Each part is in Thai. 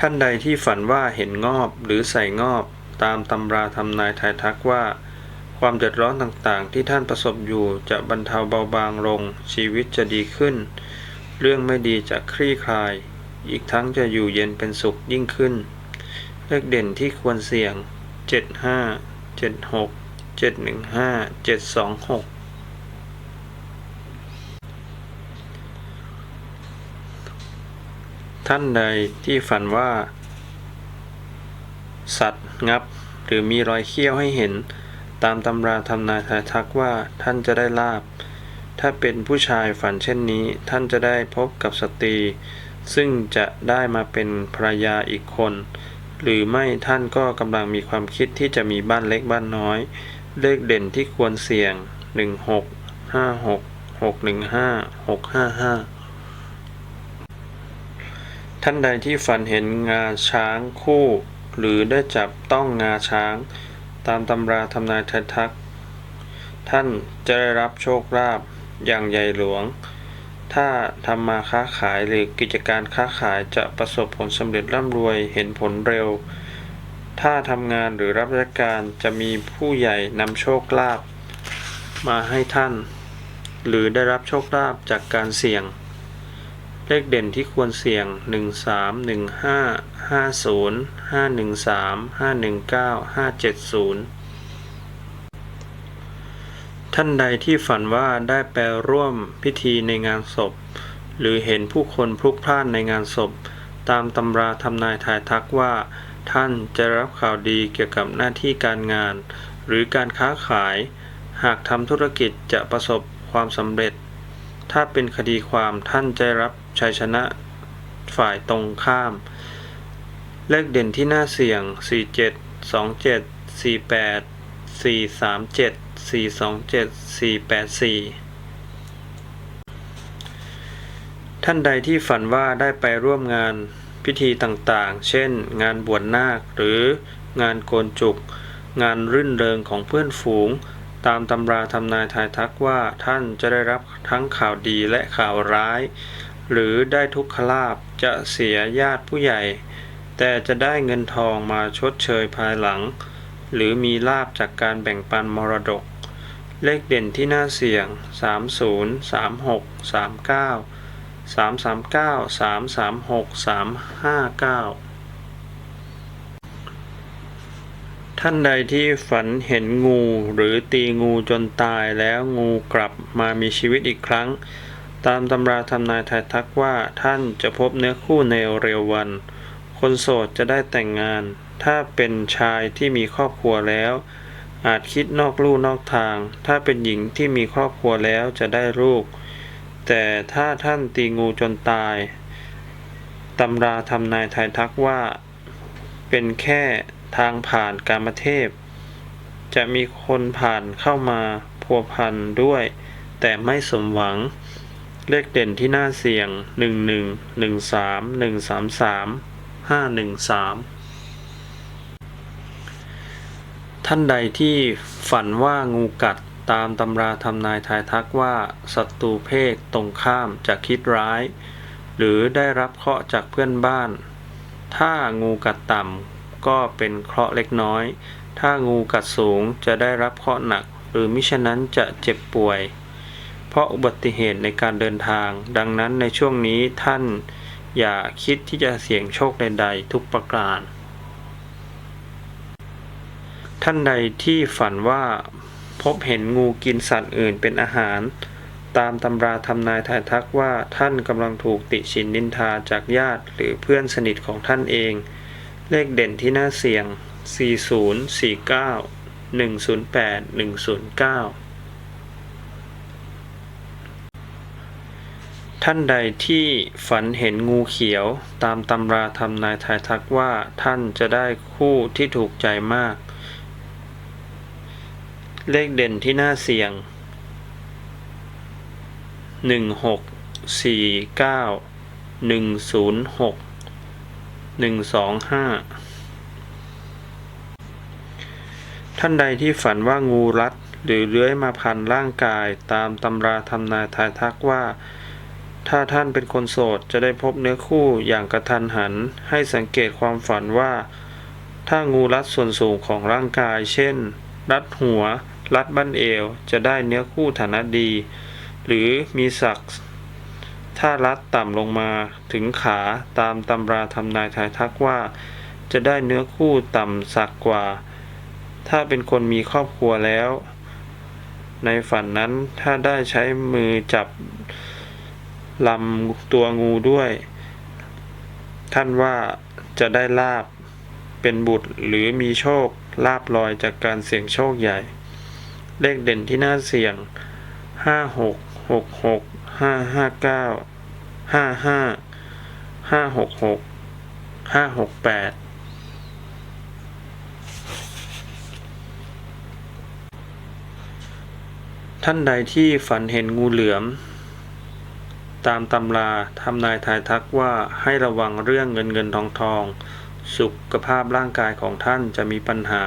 ท่านใดที่ฝันว่าเห็นงอบหรือใส่งอบตามตำราทำนายทายทักว่า ความเดือดร้อนต่างๆ ที่ท่านประสบอยู่จะบรรเทาเบาบางลง ชีวิตจะดีขึ้น เรื่องไม่ดีจะคลี่คลาย อีกทั้งจะอยู่เย็นเป็นสุขยิ่งขึ้น เลขเด่นที่ควรเสี่ยง 75 76 715 726 ท่านใดที่ฝันว่า สัตว์งับ หรือมีรอยเขี้ยวให้เห็น ตามตำราทำนายทายทักว่าท่านจะได้ลาบ ถ้าเป็นผู้ชายฝันเช่นนี้ ท่านจะได้พบกับสตรี ซึ่งจะได้มาเป็นภรรยาอีกคน หรือไม่ท่านก็กำลังมีความคิดที่จะมีบ้านเล็กบ้านน้อย เลขเด่นที่ควรเสี่ยง 16 56 615 655 ท่านใดที่ฝันเห็นงาช้างคู่ หรือได้จับต้องงาช้าง ตามตำราทำนายทายทัก ท่านจะได้รับโชคลาภอย่างใหญ่หลวง ถ้าทำมาค้าขายหรือกิจการค้าขายจะประสบผลสำเร็จร่ำรวยเห็นผลเร็ว ถ้าทำงานหรือรับราชการจะมีผู้ใหญ่นำโชคลาภมาให้ท่าน หรือได้รับโชคลาภจากการเสี่ยง เลขเด่นที่ควรเสี่ยง 1 3 1 5 5 0 5 1 3 5 1 9 5 7 0 ท่านใดที่ฝันว่าได้ไปร่วมพิธีในงานศพ หรือเห็นผู้คนพลุกพล่านในงานศพ ตามตำราทำนายทายทักว่า ท่านจะรับข่าวดีเกี่ยวกับหน้าที่การงาน หรือการค้าขาย หากทำธุรกิจจะประสบความสำเร็จ ถ้าเป็นคดีความท่านจะรับ ชัยชนะฝ่ายตรงข้าม เลขเด่นที่น่าเสี่ยง 47 27 48 437 427 484ท่านใดที่ฝันว่าได้ไปร่วมงานพิธีต่างๆ เช่น งานบวชนาค หรืองานโกนจุก งานรื่นเริงของเพื่อนฝูง ตามตำราทำนายทายทักว่าท่านจะได้รับทั้งข่าวดีและข่าวร้าย หรือได้ทุกขลาบจะเสียญาติผู้ใหญ่ แต่จะได้เงินทองมาชดเชยภายหลัง หรือมีลาบจากการแบ่งปันมรดก เลขเด่นที่น่าเสี่ยง 30 36 39 339 336 359 ท่านใดที่ฝันเห็นงูหรือตีงูจนตายแล้วงูกลับมามีชีวิตอีกครั้ง ตามตำราทำนายทายทักว่าท่านจะพบเนื้อคู่ในเร็ววัน คนโสดจะได้แต่งงาน ถ้าเป็นชายที่มีครอบครัวแล้ว อาจคิดนอกลู่นอกทาง ถ้าเป็นหญิงที่มีครอบครัวแล้วจะได้ลูก แต่ถ้าท่านตีงูจนตายตำราทำนายทายทักว่า เป็นแค่ทางผ่านกามเทพ จะมีคนผ่านเข้ามาพัวพันด้วย แต่ไม่สมหวัง เลขเด่นที่น่าเสี่ยง 11 13 133 513 ท่านใดที่ฝันว่างูกัดตามตำราทำนายทายทักว่าศัตรูเพศตรงข้ามจะคิดร้าย หรือได้รับเคราะห์จากเพื่อนบ้าน ถ้างูกัดต่ำก็เป็นเคราะห์เล็กน้อย ถ้างูกัดสูงจะได้รับเคราะห์หนัก หรือมิฉะนั้นจะเจ็บป่วย เพราะอุบัติเหตุในการเดินทาง ดังนั้นในช่วงนี้ท่านอย่าคิดที่จะเสี่ยงโชคใด ๆ ทุกประการ ท่านใดที่ฝันว่าพบเห็นงูกินสัตว์อื่นเป็นอาหาร ตามตำราทำนายทายทักว่าท่านกำลังถูกติชินนินทาจากญาติหรือเพื่อนสนิทของท่านเอง เลขเด่นที่น่าเสี่ยง 40 49 108 109 ท่านใดที่ฝันเห็นงูเขียว ตามตำราทำนายทายทักว่าท่านจะได้คู่ที่ถูกใจมาก เลขเด่นที่น่าเสี่ยง 16 49 106 125 ท่านใดที่ฝันว่างูรัดหรือเลื้อยมาพันร่างกายตามตำราทำนายทายทักว่า ถ้าท่านเป็นคนโสดจะได้พบเนื้อคู่อย่างกระทันหัน ให้สังเกตความฝันว่า ถ้างูรัดส่วนสูงของร่างกาย เช่น รัดหัว รัดบั้นเอว จะได้เนื้อคู่ฐานะดี หรือมีศักดิ์ถ้ารัดต่ำลงมาถึงขาตามตำราทำนายทายทักว่า จะได้เนื้อคู่ต่ำสักกว่า ถ้าเป็นคนมีครอบครัวแล้ว ในฝันนั้นถ้าได้ใช้มือจับ ลำตัวงูด้วย ท่านว่าจะได้ลาบเป็นบุตรหรือมีโชคลาบลอยจากการเสี่ยงโชคใหญ่ เลขเด่นที่น่าเสี่ยงห้าหกหกหกห้าห้าเก้าห้าห้าห้าหกหกห้าหกแปดท่านใดที่ฝันเห็นงูเหลือม ตามตำราทำนายทายทักว่าให้ระวังเรื่องเงินเงินทองทอง สุขภาพร่างกายของท่านจะมีปัญหา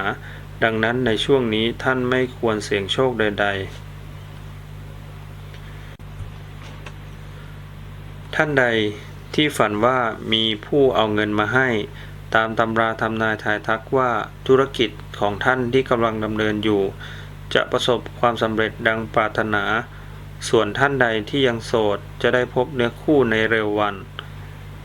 ดังนั้นในช่วงนี้ท่านไม่ควรเสี่ยงโชคใด ๆ ท่านใดที่ฝันว่ามีผู้เอาเงินมาให้ ตามตำราทำนายทายทักว่าธุรกิจของท่านที่กำลังดำเนินอยู่ จะประสบความสำเร็จดังปรารถนา ส่วนท่านใดที่ยังโสดจะได้พบเนื้อคู่ในเร็ววัน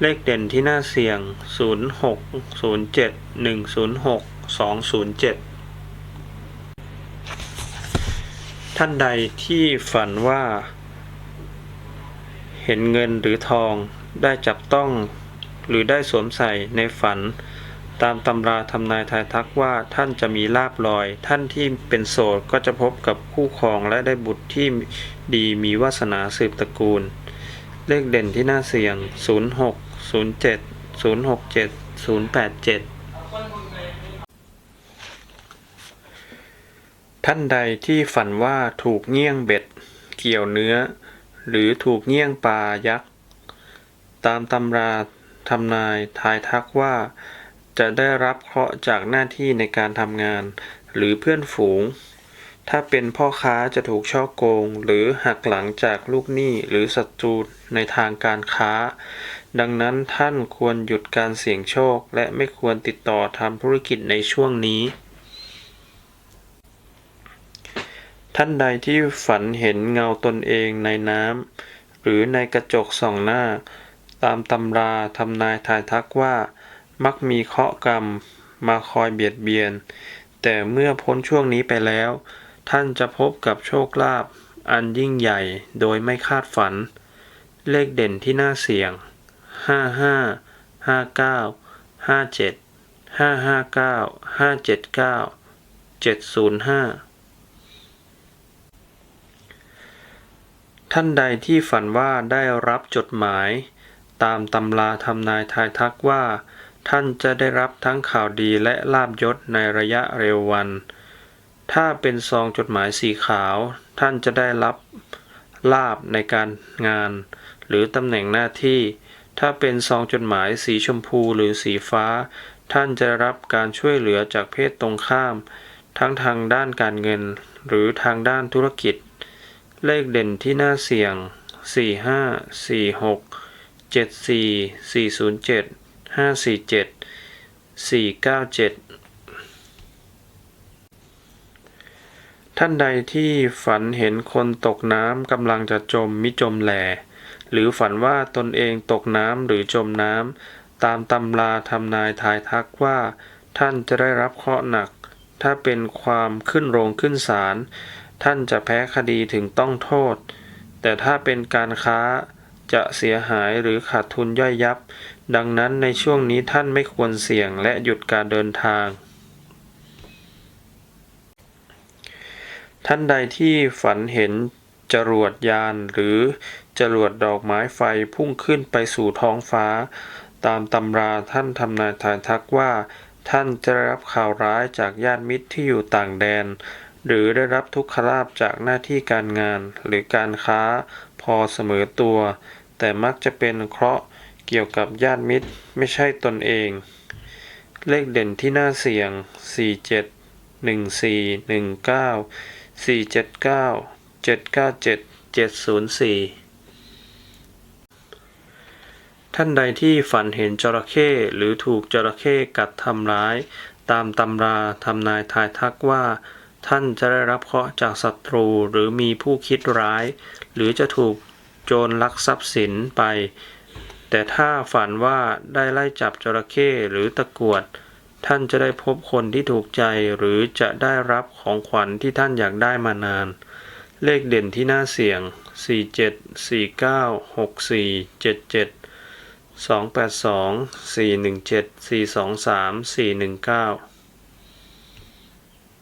เลขเด่นที่น่าเสี่ยง 06 07 106 207ท่านใดที่ฝันว่า เห็นเงินหรือทองได้จับต้อง หรือได้สวมใส่ในฝัน ตามตำราทำนายทายทักว่าท่านจะมีลาบลอย ท่านที่เป็นโสดก็จะพบกับคู่ครองและได้บุตรที่ดีมีวาสนาสืบตระกูล เลขเด่นที่น่าเสี่ยง 06 07 067 087 ท่านใดที่ฝันว่าถูกเงี้ยงเบ็ด เกี่ยวเนื้อ หรือถูกเงี้ยงปลายักษ์ ตามตำราทำนายทายทักว่า จะได้รับเคราะห์จากหน้าที่ในการทำงาน หรือเพื่อนฝูง ถ้าเป็นพ่อค้าจะถูกช่อโกง หรือหักหลังจากลูกหนี้หรือศัตรูในทางการค้า ดังนั้นท่านควรหยุดการเสี่ยงโชค และไม่ควรติดต่อทำธุรกิจในช่วงนี้ ท่านใดที่ฝันเห็นเงาตนเองในน้ำหรือในกระจกส่องหน้า ตามตำราทำนายทายทักว่า มักมีเคราะห์กรรม มาคอยเบียดเบียน แต่เมื่อพ้นช่วงนี้ไปแล้ว ท่านจะพบกับโชคลาภอันยิ่งใหญ่โดยไม่คาดฝัน เลขเด่นที่น่าเสี่ยงห้าห้าห้าเก้าห้าเจ็ดห้าห้าเก้าห้าเจ็ดเก้าเจ็ดศูนย์ห้าท่านใดที่ฝันว่าได้รับจดหมาย ตามตำราทำนายทายทักว่า ท่านจะได้รับทั้งข่าวดีและลาบยศในระยะเร็ววัน ถ้าเป็นซองจดหมายสีขาว ท่านจะได้รับลาบในการงาน หรือตำแหน่งหน้าที่ ถ้าเป็นซองจดหมายสีชมพูหรือสีฟ้า ท่านจะรับการช่วยเหลือจากเพศตรงข้าม ทั้งทางด้านการเงิน หรือทางด้านธุรกิจ เลขเด่นที่น่าเสี่ยง 45 46 74 407 45 46 74 407 547 497ท่านใดที่ฝันเห็นคนตกน้ำกำลังจะจมมิจมแหลหรือฝันว่าตนเองตกน้ำหรือจมน้ำตามตำราทำนายทายทักว่า ท่านจะได้รับเคราะห์หนัก ถ้าเป็นความขึ้นโรงขึ้นศาลท่านจะแพ้คดีถึงต้องโทษ แต่ถ้าเป็นการค้าจะเสียหายหรือขาดทุนย่อยยับ ดังนั้นในช่วงนี้ท่านไม่ควรเสี่ยงและหยุดการเดินทาง ท่านใดที่ฝันเห็นจรวดยานหรือจรวดดอกไม้ไฟพุ่งขึ้นไปสู่ท้องฟ้า ตามตำราท่านทำนายทายทักว่า ท่านจะรับข่าวร้ายจากญาติมิตรที่อยู่ต่างแดน หรือได้รับทุกขลาภจากหน้าที่การงานหรือการค้าพอเสมอตัว แต่มักจะเป็นเคราะห์ เกี่ยวกับญาติมิตรไม่ใช่ตนเอง เลขเด่นที่น่าเสี่ยง 47 14 19 479 797 704 ท่านใดที่ฝันเห็นจระเข้หรือถูกจระเข้กัดทำร้าย ตามตำราทำนายทายทักว่า ท่านจะได้รับเคราะห์จากศัตรูหรือมีผู้คิดร้าย หรือจะถูกโจรลักทรัพย์สินไป แต่ถ้าฝันว่าได้ไล่จับจระเข้หรือตะกรวด ท่านจะได้พบคนที่ถูกใจหรือจะได้รับของขวัญที่ท่านอยากได้มานาน เลขเด่นที่น่าเสี่ยง 47 49 64 77 282 417 423 419